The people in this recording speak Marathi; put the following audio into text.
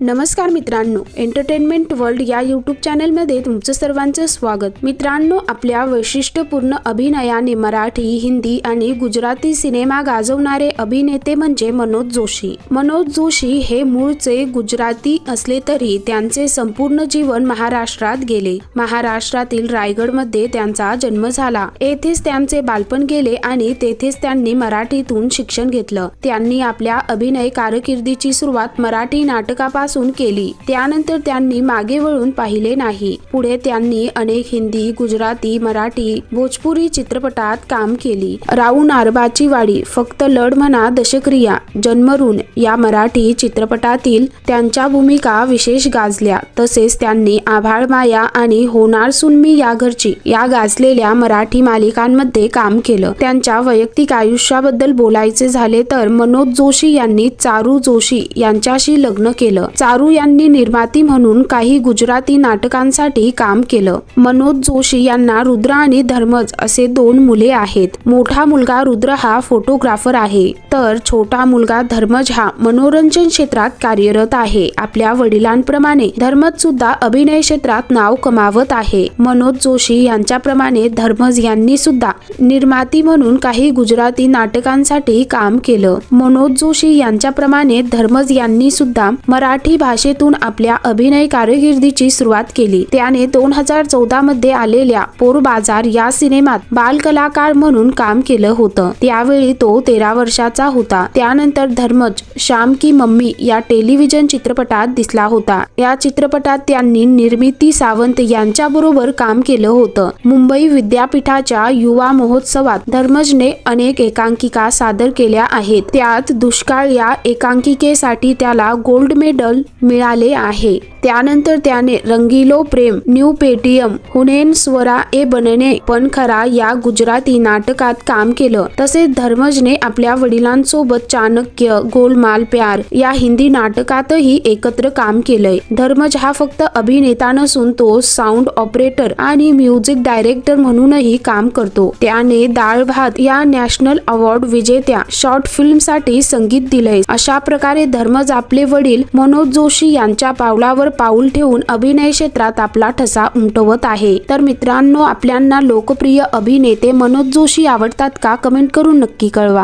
नमस्कार मित्रांनो एंटरटेनमेंट वर्ल्ड या यूट्यूब चॅनलमध्ये तुमचं सर्वांचं स्वागत. मित्रांनो आपल्या वैशिष्ट्यपूर्ण अभिनयाने मराठी हिंदी आणि गुजराती सिनेमा गाजवणारे अभिनेते म्हणजे मनोज जोशी. मनोज जोशी हे मूळचे गुजराती असले तरी त्यांचे संपूर्ण जीवन महाराष्ट्रात गेले. महाराष्ट्रातील रायगडमध्ये त्यांचा जन्म झाला. येथेच त्यांचे बालपण गेले आणि तेथेच त्यांनी मराठीतून शिक्षण घेतलं. त्यांनी आपल्या अभिनय कारकिर्दीची सुरुवात मराठी नाटकापासून केली. त्यानंतर त्यांनी मागे वळून पाहिले नाही. पुढे त्यांनी अनेक हिंदी गुजराती मराठी भोजपुरी चित्रपटात काम केली. राऊ नारबाची वाडी फक्त लढ म्हणा दशक्रिया जन्मरून या मराठी चित्रपटातील त्यांच्या भूमिका विशेष गाजल्या. तसेच त्यांनी आभाळ माया आणि होणार सुनमी या घरची या गाजलेल्या मराठी मालिकांमध्ये काम केलं. त्यांच्या वैयक्तिक आयुष्याबद्दल बोलायचे झाले तर मनोज जोशी यांनी चारू जोशी यांच्याशी लग्न केलं. चारू यांनी निर्माती म्हणून काही गुजराती नाटकांसाठी काम केलं. मनोज जोशी यांना रुद्र आणि धर्मज असे दोन मुले आहेत. मोठा मुलगा रुद्र हा फोटोग्राफर आहे. तर छोटा मुलगा धर्मज हा मनोरंजन क्षेत्रात कार्यरत आहे. आपल्या वडिलांप्रमाणे धर्मज सुद्धा अभिनय क्षेत्रात नाव कमावत आहे. मनोज जोशी यांच्याप्रमाणे धर्मज यांनी सुद्धा निर्माती म्हणून काही गुजराती नाटकांसाठी काम केलं. मनोज जोशी यांच्याप्रमाणे धर्मज यांनी सुद्धा मराठी मराठी भाषेतून आपल्या अभिनय कारकिर्दीची सुरुवात केली. त्याने दोन हजार चौदा मध्ये आलेल्या पोर बाजार या सिनेमात बालकलाकार म्हणून काम केलं होतं. त्यावेळी तो तेरा वर्षाचा होता. त्यानंतर धर्मज श्याम की मम्मी या टेलिव्हिजन चित्रपटात दिसला होता. या चित्रपटात त्यांनी निर्मिती सावंत यांच्याबरोबर काम केलं होतं. मुंबई विद्यापीठाच्या युवा महोत्सवात धर्मजने अनेक एकांकिका सादर केल्या आहेत. त्यात दुष्काळ या एकांकिकेसाठी त्याला गोल्ड मेडल मिळाले आहे. त्यानंतर त्याने रंगीलो प्रेम न्यू पेटीएम हुनेन स्वरा ए बनने पण खरा या गुजराती नाटकात काम केलं. तसेच धर्मजने आपल्या वडिलांसोबत चाणक्य गोलमाल प्यार या हिंदी नाटकातही एकत्र काम केलंय. धर्मज हा फक्त अभिनेता नसून तो साऊंड ऑपरेटर आणि म्युझिक डायरेक्टर म्हणूनही काम करतो. त्याने डाळ भात या नॅशनल अवॉर्ड विजेत्या शॉर्ट फिल्मसाठी संगीत दिलंय. अशा प्रकारे धर्मज आपले वडील मनोज जोशी यांच्या पावलावर पाऊल ठेवून अभिनय क्षेत्रात आपला ठसा उमटवत आहे. तर मित्रांनो आपल्यांना लोकप्रिय अभिनेते मनोज जोशी आवडतात का? कमेंट करून नक्की कळवा.